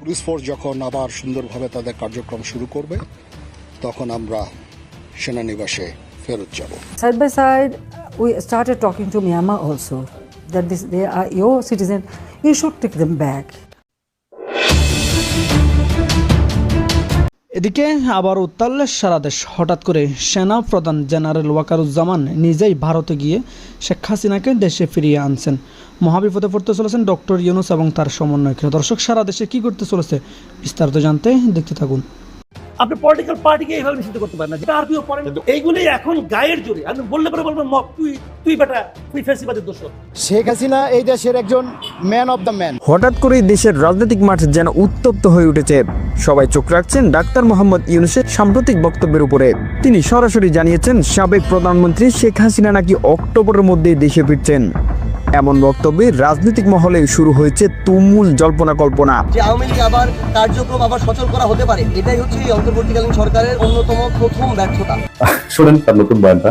Police force যখন আবার সুন্দরভাবে তাদের কার্যক্রম শুরু করবে তখন আমরা সেনানিবাসে ফেরত যাব side by side we started talking to Myanmar also that this, they are your citizen you should take them back. এদিকে আবার উত্তাল্লের সারা দেশ হঠাৎ করে সেনা প্রধান জেনারেল ওয়াকারুজ্জামান নিজেই ভারতে গিয়ে শেখ হাসিনাকে দেশে ফিরিয়ে আনছেন মহাবিপদে পড়তে চলেছেন ডক্টর ইউনুস এবং তার সমন্বয়করা। দর্শক সারা দেশে কি করতে চলেছে বিস্তারিত জানতে দেখতে থাকুন। আপনি পলিটিক্যাল পার্টিকে এইভাবে নিষিদ্ধ করতে পারেন না যেটা আরপিও পড়েন। এইগুলোই এখন গায়ের জোরে। আপনি বললে পরে বলবেন মক তুই তুই বেটা তুই ফেসিবাদের দোষ শেখ হাসিনা এই দেশের একজন ম্যান অফ দ্য ম্যান হঠাৎ করেই দেশের রাজনৈতিক মাঠ যেন উত্তপ্ত হয়ে উঠেছে। সবাই চোখ রাখছেন ডাক্তার মোহাম্মদ ইউনুসের সাম্প্রতিক বক্তব্যের উপরে। তিনি সরাসরি জানিয়েছেন সাবেক প্রধানমন্ত্রী শেখ হাসিনা নাকি অক্টোবরের মধ্যে দেশে ফিরছেন। এমন বক্তব্যে রাজনৈতিক মহলে শুরু হয়েছে তুমুল জল্পনা কল্পনা। যে আওয়ামী লীগ আবার কার্যক্রম আবার সচল করা হতে পারে এটাই হচ্ছে এই অন্তর্বর্তীকালীন সরকারের অন্যতম প্রথম ব্যর্থতা। শোনেন তার নতুন বয়ানটা।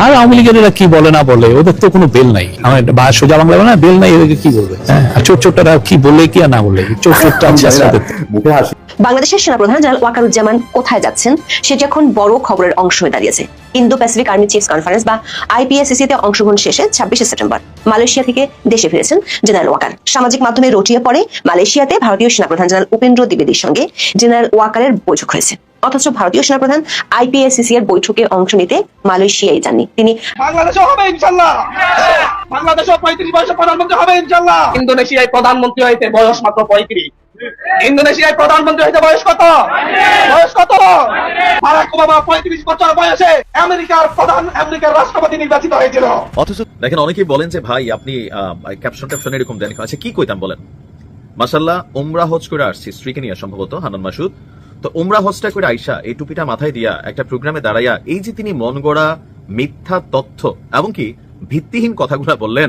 আর আওয়ামী লীগের এরা কি বলে না বলে ওদের তো কোনো বেল নাই। আমার বা সোজা বাংলা বলে না বেল নাই এদেরকে কি বলবে? হ্যাঁ আর চোর চোরটারা কি বলে কি আর না বলে? চোর চোরটা আছে জানি না, আসলে মুখে হাসি। বাংলাদেশের সেনাপ্রধান জেনারেল ওয়াকারুজ্জামান কোথায় যাচ্ছেন সেটি এখন বড় খবরের অংশ হয়ে দাঁড়িয়েছে। Indo Pacific army chiefs conference বা আইপিএসসিসি তে অংশগ্রহণ শেষে ছাব্বিশে সেপ্টেম্বর মালয়েশিয়া থেকে দেশে ফিরেছেন জেনারেল ওয়াকার। সামাজিক মাধ্যমে রটিয়ে পড়ে মালয়েশিয়াতে ভারতীয় সেনাপ্রধান জেনারেল উপেন্দ্র দ্বিবেদীর সঙ্গে জেনারেল ওয়াকারের বৈঠক হয়েছে। অথচ ভারতীয় সেনাপ্রধান আইপিএসসিসি এর বৈঠকে অংশ নিতে মালয়েশিয়ায় যাননি। তিনি বাংলাদেশে হবে ইনশাল্লাহ। বাংলাদেশে পঁয়ত্রিশ বয়সে প্রধানমন্ত্রী হবে ইনশাল্লাহ। ইন্দোনেশিয়ায় প্রধানমন্ত্রী হইতে বয়স মাত্র পঁয়ত্রিশ। ইন্দোনেশিয়ায় প্রধানমন্ত্রী হইতে বয়স কত? বয়স কত? বারাক ওবামা পঁয়ত্রিশ বছর বয়সে আমেরিকার প্রধান আমেরিকার রাষ্ট্রপতি নির্বাচিত হয়েছিল। অথচ দেখেন অনেকেই বলেন যে ভাই আপনি ক্যাপশন ট্যাপশন এরকম দেন আচ্ছা কি কইতাম বলেন? মাসাল্লাহ উমরা হজ করে আসছি স্ত্রীকে নিয়ে সম্ভবত হানান মাসুদ। তো ওমরা হজটা করে আইসা এই টুপিটা মাথায় দিয়া একটা প্রোগ্রামে দাঁড়াইয়া এই যে তিনি মন গড়া মিথ্যা তথ্য এবং কি ভিত্তিহীন কথাগুলা বললেন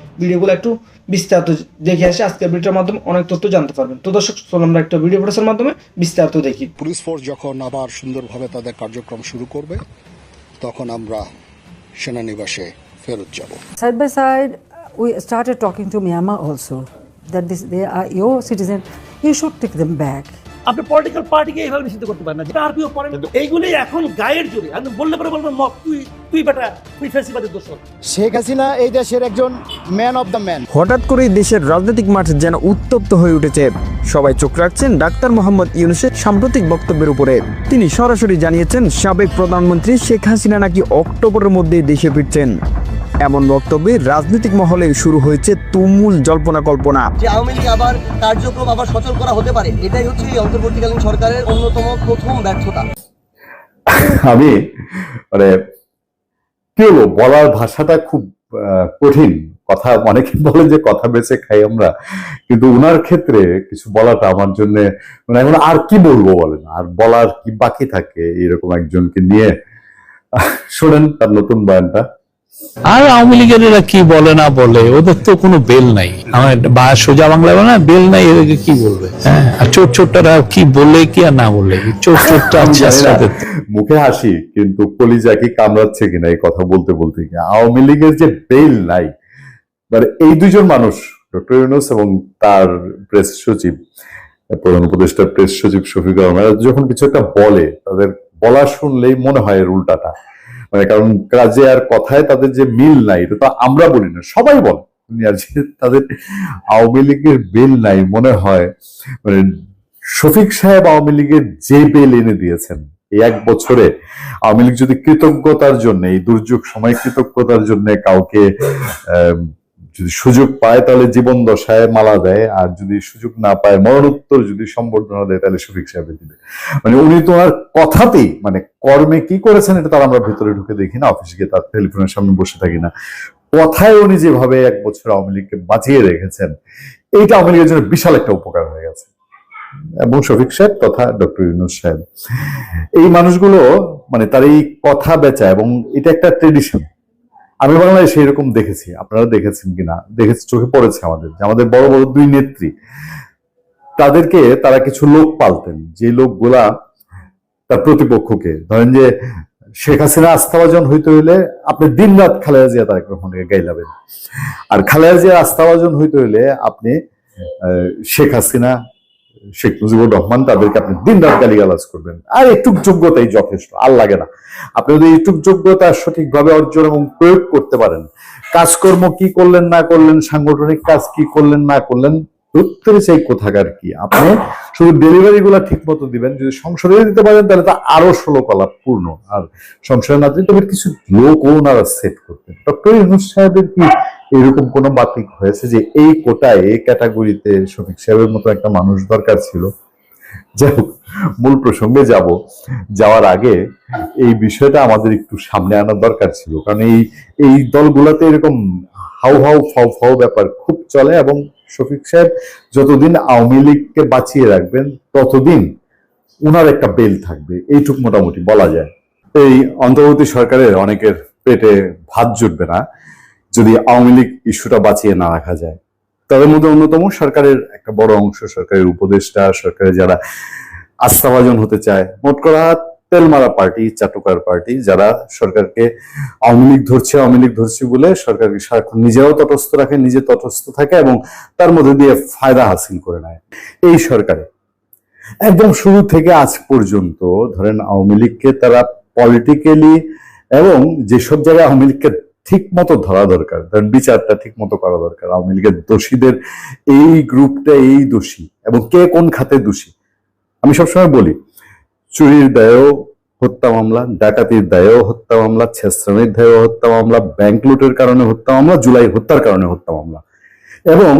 ভিডিওগুলো একটু বিস্তারিত দেখে আসে। আজকের ভিডিওর মাধ্যমে অনেক তথ্য জানতে পারবেন। তো দর্শক চলুন আমরা একটা ভিডিও প্রচারের মাধ্যমে বিস্তারিত দেখি। পুলিশ ফোর্স যখন আবার সুন্দরভাবে তাদের কার্যক্রম শুরু করবে তখন আমরা সেনানিবাসে ফেরত যাব। Side by side, we started talking to Myanmar also that this they are your citizen you should take them back. আপনি পলিটিক্যাল পার্টিকে এইভাবে নিষিদ্ধ করতে পারেন না যেটা আরপিও এইগুলোই এখন গায়ের জোরে। আপনি বললে পরে বলবেন মক তুই তুই বেটা তুই ফেসিবাদের দোষ শেখ হাসিনা এই দেশের একজন ম্যান অব দ্য ম্যান হঠাৎ করেই দেশের রাজনৈতিক মাঠ যেন উত্তপ্ত হয়ে উঠেছে। সবাই চোখ রাখছেন ডাক্তার মোহাম্মদ ইউনুসের সাম্প্রতিক বক্তব্যের উপরে। তিনি সরাসরি জানিয়েছেন সাবেক প্রধানমন্ত্রী শেখ হাসিনা নাকি অক্টোবরের মধ্যে দেশে ফিরছেন। এমন বক্তব্যে রাজনৈতিক মহলে শুরু হয়েছে তুমুল জল্পনা কল্পনা। যে আওয়ামী লীগ আবার কার্যক্রম আবার সচল করা হতে পারে এটাই হচ্ছে এই অন্তর্বর্তীকালীন সরকারের অন্যতম প্রথম ব্যর্থতা। আমি মানে কি বলব বলার ভাষাটা খুব আহ, কঠিন। কথা অনেকে বলে যে কথা বেছে খাই আমরা কিন্তু উনার ক্ষেত্রে কিছু বলাটা আমার জন্য মানে এখন আর কি বলব বলেন? আর বলার কি বাকি থাকে এরকম একজনকে নিয়ে? আহ, শোনেন তার নতুন বয়ানটা। আর আওয়ামী লীগের এরা কি বলে না বলে ওদের তো কোনো বেল নাই। আমার বা সোজা বাংলা বলে না বেল নাই এদেরকে কি বলবে? হ্যাঁ আর চোর চোরটারা কি বলে কি আর না বলে? চোর চোরটা মুখে হাসি কিন্তু কলিজা কি কামড়াচ্ছে কিনা এই কথা বলতে বলতে আওয়ামী লীগের যে বেল নাই মানে এই দুজন মানুষ ডক্টর ইউনুস এবং তার প্রেস সচিব প্রধান উপদেষ্টা প্রেস সচিব শফিকুর রহমান যখন কিছু একটা বলে তাদের বলা শুনলেই মনে হয় এর উল্টাটা। মানে কারণ কাজে আর কথায় তাদের যে মিল নাই, এটা তো আমরা বলি না, সবাই বলে। তাদের আওয়ামী লীগের বেল নাই মনে হয় মানে শফিক সাহেব আওয়ামী লীগের যে বেল এনে দিয়েছেন, এই এক বছরে আওয়ামী লীগ যদি কৃতজ্ঞতার জন্য, এই দুর্যোগ সময় কৃতজ্ঞতার জন্য কাউকে যদি সুযোগ পায় তাহলে জীবন দশায় মালা দেয়, আর যদি সুযোগ না পায় মরণোত্তর যদি সম্বর্ধনা দেয় তাহলে শফিক সাহেবের দিবে। মানে উনি তো আর কথাতেই মানে কর্মে কি করেছেন এটা তার আমরা ভেতরে ঢুকে দেখি না, অফিসে গিয়ে তার টেলিফোনের সামনে বসে থাকি না। কথায় উনি যেভাবে এক বছর আওয়ামী লীগকে বাঁচিয়ে রেখেছেন, এইটা আওয়ামী লীগের জন্য বিশাল একটা উপকার হয়ে গেছে। এবং শফিক সাহেব তথা ডক্টর ইউনুস সাহেব। এই মানুষগুলো মানে তার এই কথা বেচা এবং এটা একটা ট্রেডিশন আমি বাংলাদেশে এরকম দেখেছি, আপনারা দেখেছেন কিনা? দেখেছি, চোখে পড়েছে আমাদের, যে আমাদের বড় বড় দুই নেত্রী, তাদেরকে তারা কিছু লোক পালতেন, যে লোকগুলা তার প্রতিপক্ষকে। ধরেন যে শেখ হাসিনা আস্থাভাজন হইতে হইলে আপনি দিন রাত খালেদা জিয়া, তারেক রহমানকে গাইলাবেন। আর খালেদা জিয়া আস্থাভাজন হইতে হইলে আপনি শেখ হাসিনা শেখ মুজিবুর রহমান, তাদেরকে আপনি দিন রাত গালিগালাজ করবেন। আর একটু যোগ্যতাই যথেষ্ট, আর লাগে না। আপনি যদি একটু যোগ্যতা সঠিকভাবে অর্জন এবং প্রয়োগ করতে পারেন, কাজকর্ম কি করলেন, না করলেন, সাংগঠনিক কাজ কি করলেন, না করলেন চাই কোথাকার কি? আপনি শুধু ডেলিভারি গুলা ঠিক মতো দিবেন, যদি সংসদে দিতে পারেন, তাহলে তো আরও ষোলো কলাপ পূর্ণ আর সংসদে না তবে কিছু লোক ওনারা সেট করতেন। ডক্টর ইউনুস সাহেবের কি এরকম কোন বাতিক হয়েছে যে এই কোটায়, এই ক্যাটাগরিতে শফিক সাহেবের মতো একটা মানুষ দরকার ছিল? যাই মূল প্রসঙ্গে যাব। যাওয়ার আগে এই বিষয়টা আমাদের একটু সামনে আনার দরকার ছিল। কারণ এই এই দলগুলোতে এরকম হাউ হাউ ফাউ ফাউ ব্যাপার খুব চলে এবং শফিক সাহেব যতদিন আওয়ামী লীগকে বাঁচিয়ে রাখবেন, ততদিন উনার একটা বেল থাকবে। এইটুক মোটামুটি বলা যায়। এই অন্তর্বর্তী সরকারের অনেকের পেটে ভাত জুটবে না। যদি আওয়ামী লীগ ইস্যুটা বাঁচিয়ে না রাখা যায়। তাদের মধ্যে অন্যতম সরকারের একটা বড় অংশ, সরকারের উপদেষ্টা, সরকারের যারা আস্থাভাজন হতে চায়, মোট করা তেলমারা পার্টি, চাটুকার পার্টি, যারা সরকারকে আওয়ামী লীগ ধরছে, আওয়ামী লীগ ধরছে বলে সরকারকে সারাক্ষণ নিজেরাও তটস্থ রাখে, নিজে তটস্থ থাকে এবং তার মধ্যে দিয়ে ফায়দা হাসিল করে নেয়। এই সরকারে একদম শুরু থেকে আজ পর্যন্ত ধরেন আওয়ামী লীগকে তারা পলিটিক্যালি এবং যেসব জায়গায় আওয়ামী লীগকে ঠিক মতো ধরা দরকার ধরেন বিচারটা ঠিক মতো করা দরকার। আওয়ামী লীগের দোষীদের এই গ্রুপটা এই দোষী এবং কে কোন খাতে দোষী? আমি সবসময় বলি, চুরির দায়েও হত্যা মামলা, ডাকাতির দায়েও হত্যা মামলা ছেশ্রামির দায়েও হত্যা মামলা, ব্যাংক লুটের কারণে হত্যা মামলা, জুলাই হত্যার কারণে হত্যা মামলা। এবং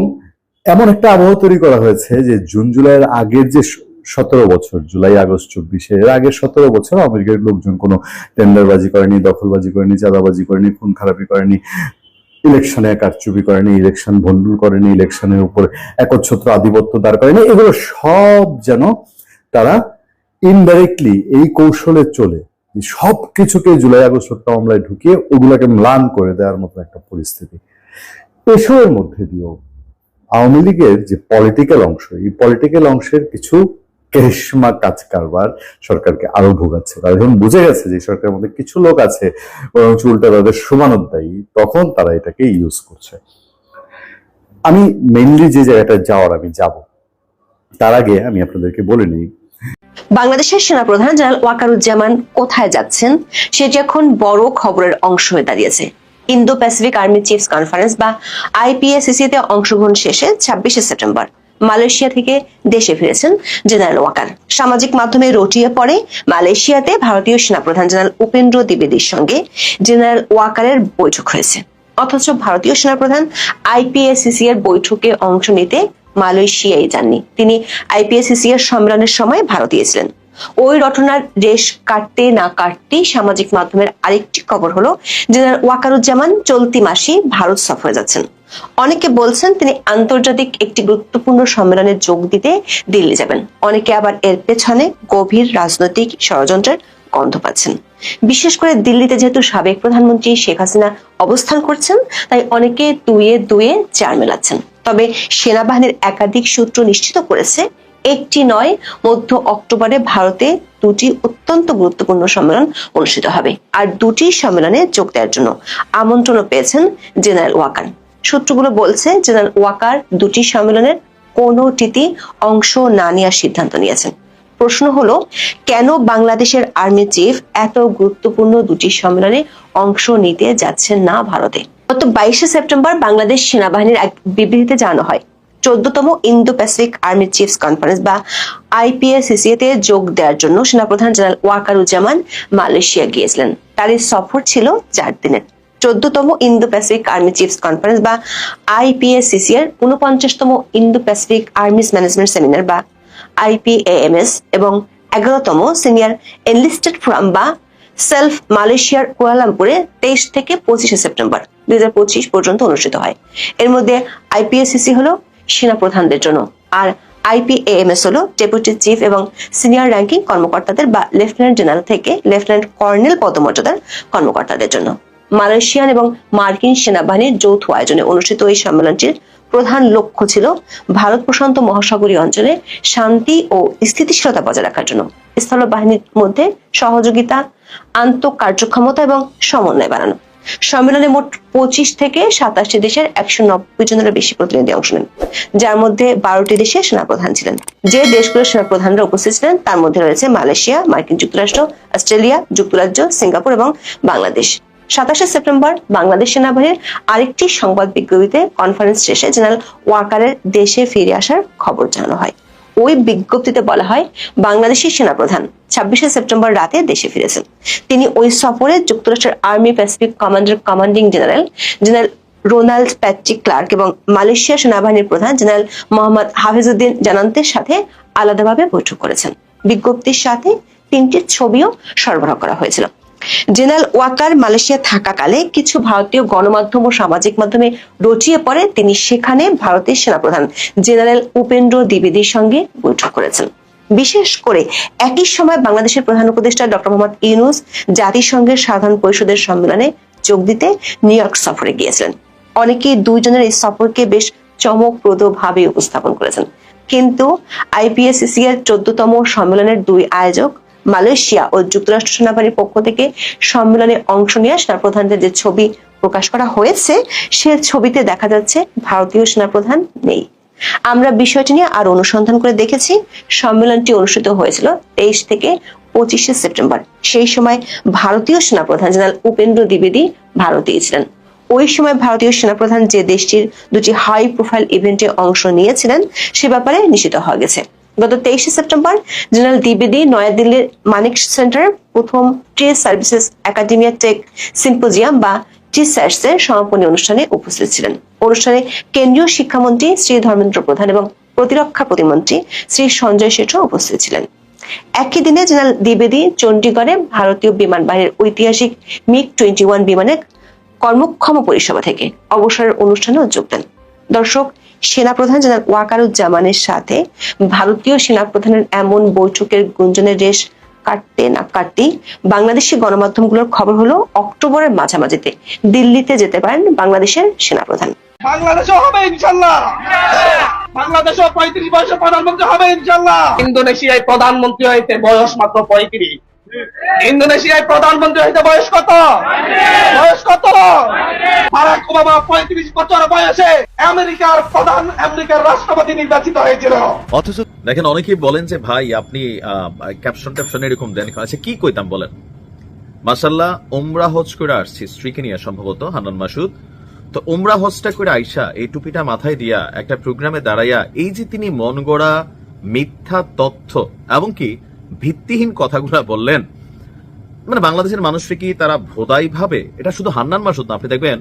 এমন একটা আবহাওয়া তৈরি করা হয়েছে যে জুন, জুলাইয়ের আগের যে সতেরো বছর, জুলাই, আগস্ট, চব্বিশে। এর আগের সতেরো বছর আমেরিকার লোকজন কোনো টেন্ডারবাজি করেনি, দখলবাজি করেনি, চাঁদাবাজি করেনি, খুন খারাপি করেনি, ইলেকশনে কারচুপি করেনি, ইলেকশন ভন্ডুল করেনি, ইলেকশনের উপর একচ্ছত্র আধিপত্য দাঁড় করেনি। এগুলো সব যেন তারা ইনডাইরেক্টলি এই কৌশলে চলে। সব কিছুকে জুলাই, আগস্ট হত্যা মামলায় ঢুকিয়ে ওগুলাকে ম্লান করে দেওয়ার মতো একটা পরিস্থিতি। এসবের মধ্যে দিয়েও আওয়ামী লীগের যে পলিটিক্যাল অংশ, এই পলিটিক্যাল অংশের কিছু কেশমা কাজ কারবার সরকারকে আরও ভোগাচ্ছে। তারা যখন বুঝে গেছে যে সরকারের মধ্যে কিছু লোক আছে, বরং উল্টা তাদের সমানোদ্দায়ী তখন তারা এটাকে ইউজ করছে। আমি মেইনলি যে জায়গাটা যাওয়ার আমি যাব, তার আগে আমি আপনাদেরকে বলে নিই। বাংলাদেশের সেনাপ্রধান জেনারেল ওয়াকারুজ্জামান কোথায় যাচ্ছেন, সেটি এখন বড় খবরের অংশ হয়ে দাঁড়িয়েছে। Indo Pacific army chiefs conference বা আইপিএসসিসি তে অংশগ্রহণ শেষে ছাব্বিশে সেপ্টেম্বর। মালয়েশিয়া থেকে দেশে ফিরেছেন জেনারেল ওয়াকার সামাজিক মাধ্যমে রটিয়ে পড়ে মালয়েশিয়াতে ভারতীয় সেনাপ্রধান জেনারেল উপেন্দ্র দ্বিবেদীর সঙ্গে জেনারেল ওয়াকারের বৈঠক হয়েছে। অথচ ভারতীয় সেনাপ্রধান আইপিএসিসি এর বৈঠকে অংশ নিতে মালয়েশিয়ায় যাননি। তিনি আইপিএসিসি এর সম্মেলনের সময় ভারতীয় গিয়েছিলেন ওই রটনার রেশ কাটতে না কাটতেই সামাজিক মাধ্যমের আরেকটি খবর হলো জেনারেল ওয়াকারুজ্জামান চলতি মাসে ভারত সফরে যাচ্ছেন। অনেকে বলছেন তিনি আন্তর্জাতিক একটি গুরুত্বপূর্ণ সম্মেলনে যোগ দিতে দিল্লি যাবেন। অনেকে আবার এর পেছনে গভীর রাজনৈতিক ষড়যন্ত্রের গন্ধ পাচ্ছেন। বিশেষ করে দিল্লিতে যেহেতু সাবেক প্রধানমন্ত্রী শেখ হাসিনা অবস্থান করছেন, তাই অনেকে দুয়ে দুয়ে চার মেলাচ্ছেন। তবে সেনাবাহিনীর একাধিক সূত্র নিশ্চিত করেছে একটি নয়, মধ্য অক্টোবরে ভারতে দুটি অত্যন্ত গুরুত্বপূর্ণ সম্মেলন অনুষ্ঠিত হবে। আর দুটি সম্মেলনে যোগ দেওয়ার জন্য আমন্ত্রণও পেয়েছেন জেনারেল ওয়াকার। সূত্রগুলো বলছে, জেনারেল ওয়াকার দুটি সম্মেলনের কোনোটিতে অংশ না নেওয়ার সিদ্ধান্ত নিয়েছেন। প্রশ্ন হলো, কেন বাংলাদেশের আর্মি চিফ এত গুরুত্বপূর্ণ দুটি সম্মেলনে অংশ নিতে যাচ্ছেন না ভারতে? গত বাইশে সেপ্টেম্বর বাংলাদেশ সেনাবাহিনীর এক বিবৃতিতে জানানো হয় চোদ্দতম Indo Pacific army chiefs conference বা আইপিএসসিসি তে যোগ দেওয়ার জন্য সেনাপ্রধান জেনারেল ওয়াকারুজ্জামান মালয়েশিয়া গিয়েছিলেন। তার এই সফর ছিল চার দিনের। চোদ্দতম Indo Pacific army chiefs conference বা আইপিএসসিসি এর উনপঞ্চাশতম Indo Pacific armies management seminar বা আইপিএএমএস এবং এগারোতম সিনিয়র এনলিস্টেড ফোরাম বা সেলফ মালয়েশিয়ার কুয়ালালামপুরে তেইশ থেকে পঁচিশে সেপ্টেম্বর দুই হাজার পঁচিশ পর্যন্ত অনুষ্ঠিত হয়। এর মধ্যে আইপিএসসিসি হলো সেনা প্রধানদের জন্য। আর আইপিএএমএস হলো ডেপুটি চিফ এবং সিনিয়র র্যাঙ্কিং কর্মকর্তাদের বা লেফটেন্যান্ট জেনারেল থেকে লেফটেন্যান্ট কর্নেল পদমর্যাদার কর্মকর্তাদের জন্য। মালয়েশিয়ান এবং মার্কিন সেনাবাহিনীর যৌথ আয়োজনে অনুষ্ঠিত এই সম্মেলনটির প্রধান লক্ষ্য ছিল ভারত প্রশান্ত মহাসাগরীয় অঞ্চলে শান্তি ও স্থিতিশীলতা বজায় রাখার জন্য। স্থল বাহিনীর মধ্যে সহযোগিতা আন্তঃ কার্যক্ষমতা এবং সমন্বয় বাড়ানো। সম্মেলনে মোট পঁচিশ থেকে সাতাশটি দেশের একশো নব্বই জনের বেশি প্রতিনিধি অংশ নেন, যার মধ্যে বারোটি দেশের সেনাপ্রধান ছিলেন। যে দেশগুলোর সেনাপ্রধানরা উপস্থিত ছিলেন, তার মধ্যে রয়েছে মালয়েশিয়া, মার্কিন যুক্তরাষ্ট্র, অস্ট্রেলিয়া, যুক্তরাজ্য, সিঙ্গাপুর এবং বাংলাদেশ। সাতাশে সেপ্টেম্বর বাংলাদেশ সেনাবাহিনীর আরেকটি সংবাদ বিজ্ঞপ্তিতে কনফারেন্স শেষে জেনারেল ওয়াকারের দেশে ফিরে আসার খবর জানানো হয়। ওই বিজ্ঞপ্তিতে বলা হয় বাংলাদেশি সেনাপ্রধান ছাব্বিশে সেপ্টেম্বর রাতে দেশে ফিরেছেন। তিনি ওই সফরে যুক্তরাষ্ট্রের army Pacific commander, commanding general general Ronald Patrick Clark এবং মালয়েশিয়া সেনাবাহিনীর প্রধান জেনারেল মোহাম্মদ হাফিজউদ্দিন জানান্তের সাথে আলাদাভাবে বৈঠক করেছেন। বিজ্ঞপ্তির সাথে তিনটি ছবিও সরবরাহ করা হয়েছিল। জেনারেল ওয়াকার মালয়েশিয়া থাকাকালে কিছু ভারতীয় গণমাধ্যম ও সামাজিক মাধ্যমে রটিয়ে পড়ে, তিনি সেখানে ভারতের সেনাপ্রধান জেনারেল উপেন্দ্র দ্বিবেদীর সঙ্গে বৈঠক করেছেন। বিশেষ করে একই সময় বাংলাদেশের প্রধান উপদেষ্টা ডক্টর মোহাম্মদ ইউনুস জাতিসংঘের সাধারণ পরিষদের সম্মেলনে যোগ দিতে নিউ ইয়র্ক সফরে গিয়েছিলেন। অনেকেই দুইজনের এই সফরকে বেশ চমকপ্রদ ভাবে উপস্থাপন করেছেন। কিন্তু আইপিএসসিসি এর চোদ্দতম সম্মেলনের দুই আয়োজক মালয়েশিয়া ও যুক্তরাষ্ট্র সেনাবাহিনীর পক্ষ থেকে সম্মেলনে অংশ নেওয়া সেনাপ্রধানদের যে ছবি প্রকাশ করা হয়েছে, সে ছবিতে দেখা যাচ্ছে ভারতীয় সেনাপ্রধান নেই। আমরা বিষয়টি নিয়ে আরও অনুসন্ধান করে দেখেছি। সম্মেলনটি অনুষ্ঠিত হয়েছিল তেইশ থেকে পঁচিশে সেপ্টেম্বর। সেই সময় ভারতীয় সেনাপ্রধান জেনারেল উপেন্দ্র দ্বিবেদী ভারতেই ছিলেন। ওই সময় ভারতীয় সেনাপ্রধান যে দেশটির দুটি হাই প্রোফাইল ইভেন্টে অংশ নিয়েছিলেন, সে ব্যাপারে নিশ্চিত হওয়া গেছে। গত তেইশে সেপ্টেম্বর জেনারেল দ্বিবেদী নয়াদিল্লির মানিক সেন্টার প্রথম tri services academia tech symposium বা টিস্যাটস এর সমাপনী অনুষ্ঠানে উপস্থিত ছিলেন। অনুষ্ঠানে কেন্দ্রীয় শিক্ষামন্ত্রী শ্রী ধর্মেন্দ্র প্রধান এবং প্রতিরক্ষা প্রতিমন্ত্রী শ্রী সঞ্জয় শেঠ উপস্থিত ছিলেন। একই দিনে জেনারেল দ্বিবেদী চণ্ডীগড়ে ভারতীয় বিমান বাহিনীর ঐতিহাসিক মিগ টোয়েন্টি ওয়ান বিমানের কর্মক্ষম পরিষেবা থেকে অবসরের অনুষ্ঠানেও যোগ দেন। দর্শক সেনাপ্রধান জেনারেল ওয়াকারুজ্জামানের সাথে ভারতীয় সেনাপ্রধানের এমন বৈঠকের গুঞ্জনের রেশ কাটতে না কাটতেই বাংলাদেশি গণমাধ্যমগুলোর খবর হলো অক্টোবরের মাঝামাঝিতে দিল্লিতে যেতে পারেন বাংলাদেশের সেনাপ্রধান। বাংলাদেশও হবে ইনশাল্লাহ। বাংলাদেশও পঁয়ত্রিশ বয়সে প্রধানমন্ত্রী হবে ইনশাল্লাহ। ইন্দোনেশিয়ায় প্রধানমন্ত্রী হইতে বয়স মাত্র পঁয়ত্রিশ। ইন্দোনেশিয়ায় প্রধানমন্ত্রী হইতে বয়স কত? বয়স কত? বারাক ওবামা পঁয়ত্রিশ বছর বয়সে আমেরিকার প্রধান আমেরিকার রাষ্ট্রপতি নির্বাচিত হয়েছিল। অথচ দেখেন অনেকেই বলেন যে, ভাই, আপনি ক্যাপশন ট্যাপশন এরকম দেন আচ্ছা কি কইতাম বলেন? মাসাল্লাহ ওমরা হজ করে আসছি স্ত্রীকে নিয়ে সম্ভবত হানান মাসুদ। তো ওমরা হজটা করে আইসা এই টুপিটা মাথায় দিয়া একটা প্রোগ্রামে দাঁড়াইয়া, এই যে তিনি মন গড়া মিথ্যা তথ্য এবং কি ভিত্তিহীন কথাগুলা বললেন। মানে বাংলাদেশের মানুষকে কি তারা ভোদাই ভাবে? এটা শুধু হান্নান মাসুদ না, আপনি দেখবেন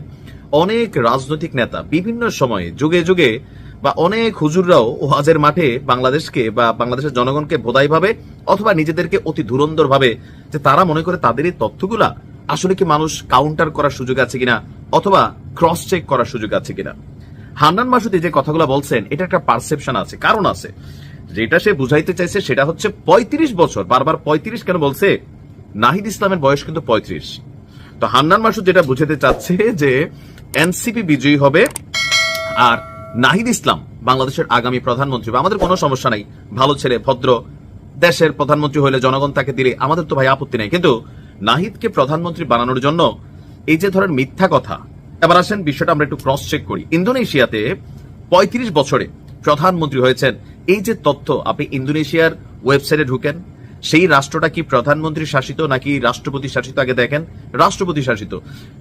অনেক রাজনৈতিক নেতা বিভিন্ন সময়ে, যুগে যুগে বা অনেক হুজুররাও ওয়াজের মাঠে বাংলাদেশকে বা বাংলাদেশের জনগণকে ভোদাই ভাবে অথবা নিজেদেরকে অতি ধুরন্ধর ভাবে, যে তারা মনে করে তাদের এই তথ্যগুলা আসলে কি মানুষ কাউন্টার করার সুযোগ আছে কিনা অথবা ক্রস চেক করার সুযোগ আছে কিনা? হান্নান মাসুদ যে কথাগুলো বলছেন, এটা একটা পারসেপশন আছে, কারণ আছে। যেটা সে বুঝাইতে চাইছে সেটা হচ্ছে পঁয়ত্রিশ বছর। বারবার পঁয়ত্রিশ কেন বলছে? নাহিদ ইসলামের বয়স কিন্তু পঁয়ত্রিশ। তো হান্নান মাসুদ যেটা বুঝাতে চাচ্ছে যে এনসিপি বিজয়ী হবে আর নাহিদ ইসলাম বাংলাদেশের আগামী প্রধানমন্ত্রী আমাদের কোনো সমস্যা নাই। ভালো ছেলে, ভদ্র, দেশের প্রধানমন্ত্রী হলে জনগণ তাকে দিলে আমাদের তো ভাই আপত্তি নেই। কিন্তু নাহিদকে প্রধানমন্ত্রী বানানোর জন্য এই যে ধরেন মিথ্যা কথা, এবার আসেন বিষয়টা আমরা একটু ক্রস চেক করি। ইন্দোনেশিয়াতে পঁয়ত্রিশ বছরে প্রধানমন্ত্রী হয়েছেন এই যে তথ্য, আপনি ইন্দোনেশিয়ার ওয়েবসাইটে ঢুকেন, সেই রাষ্ট্রটা কি প্রধানমন্ত্রী শাসিত নাকি রাষ্ট্রপতি শাসিত আগে দেখেন? রাষ্ট্রপতি শাসিত।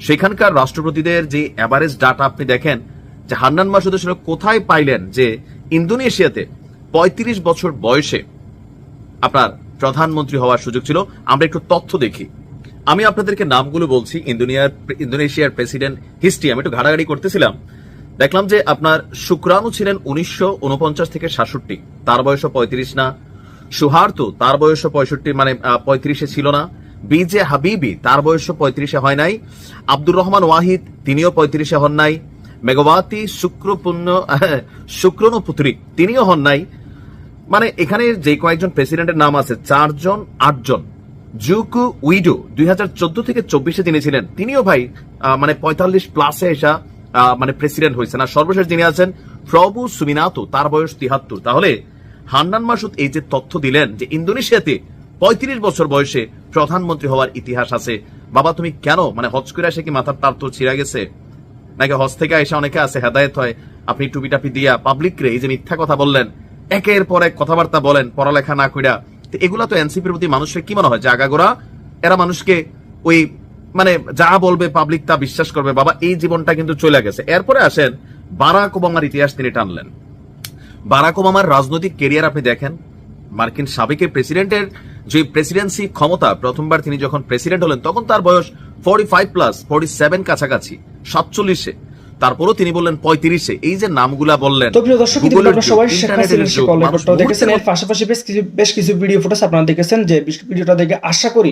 সেখানকার রাষ্ট্রপতিদের যে অ্যাভারেজ ডাটা আপনি দেখেন, যে হান্নান মাসুদ কোথায় পাইলেন যে ইন্দোনেশিয়াতে পঁয়ত্রিশ বছর বয়সে আপনার প্রধানমন্ত্রী হওয়ার সুযোগ ছিল। আমরা একটু তথ্য দেখি। আমি আপনাদেরকে নামগুলো বলছি, ইন্দোনিয়ার, ইন্দোনেশিয়ার প্রেসিডেন্ট হিস্ট্রি আমি একটু ঘাড়াঘাড়ি করতেছিলাম। দেখলাম যে আপনার শুক্রাণু ছিলেন উনিশশো উনপঞ্চাশ থেকে সাতষট্টি। তার বয়স পঁয়ত্রিশ না। সুহার্তু, তার বয়স পঁয়ষট্টি মানে পঁয়ত্রিশে ছিল না। বিজে হাবিবি, তার বয়স পঁয়ত্রিশে হয় নাই। আব্দুর রহমান ওয়াহিদ, তিনিও পঁয়ত্রিশে হন নাই। মেঘবাতি, শুক্রপুণ্য, শুক্রনপুত্রী, তিনিও হন নাই। মানে এখানে যে কয়েকজন প্রেসিডেন্টের নাম আছে, চারজন, আটজন। জুকু উইডো, দুই হাজার চোদ্দ থেকে চব্বিশে তিনি ছিলেন, তিনিও ভাই মানে পঁয়তাল্লিশ প্লাসে এসা মানে প্রেসিডেন্ট হয়েছেন আর সর্বশেষ যিনি আছেন, প্রভু সুমিনাতো তার বয়স তিহাত্তর। তাহলে হান্নান মাসুদ এই যে তথ্য দিলেন যে ইন্দোনেশিয়াতে পঁয়ত্রিশ বছর বয়সে প্রধানমন্ত্রী হওয়ার ইতিহাস আছে, বাবা তুমি কেন? মানে হজ করে এসে কি মাথার তার তো ছিঁড়া গেছে? নাকি হজ থেকে এসে অনেকে আছে, হেদায়ত হয়, আপনি টুপি টাপি দিয়া পাবলিক রে এই যে মিথ্যা কথা বললেন, একের পর এক কথাবার্তা বলেন, পড়ালেখা না কইরা এগুলা তো এনসিপির প্রতি মানুষের কি মনে হয়? যে আগাগোড়া এরা মানুষকে ওই মানে যা বলবে পাবলিক তা বিশ্বাস করবে। বাবা এই জীবনটা কিন্তু চলে গেছে। এরপরে আসেন বারাক ওবামার ইতিহাস তিনি টানলেন। বারাক ওবামার রাজনৈতিক কেরিয়ার আপনি দেখেন মার্কিন সাবেক প্রেসিডেন্টের যে প্রেসিডেন্সি ক্ষমতা প্রথমবার তিনি যখন প্রেসিডেন্ট হলেন তখন তার বয়স forty five plus forty seven কাছাকাছি সাতচল্লিশে। তারপরও তিনি বললেন পঁয়ত্রিশে। এই যে নামগুলা বললেন তো প্রিয় দর্শক সবাই শেখ হাসিনার সে কল রেকর্ডটাও দেখেছেন। এর পাশাপাশি বেশ কিছু বেশ কিছু ভিডিও ফুটেজ আপনারা দেখেছেন যে ভিডিওটা দেখে আশা করি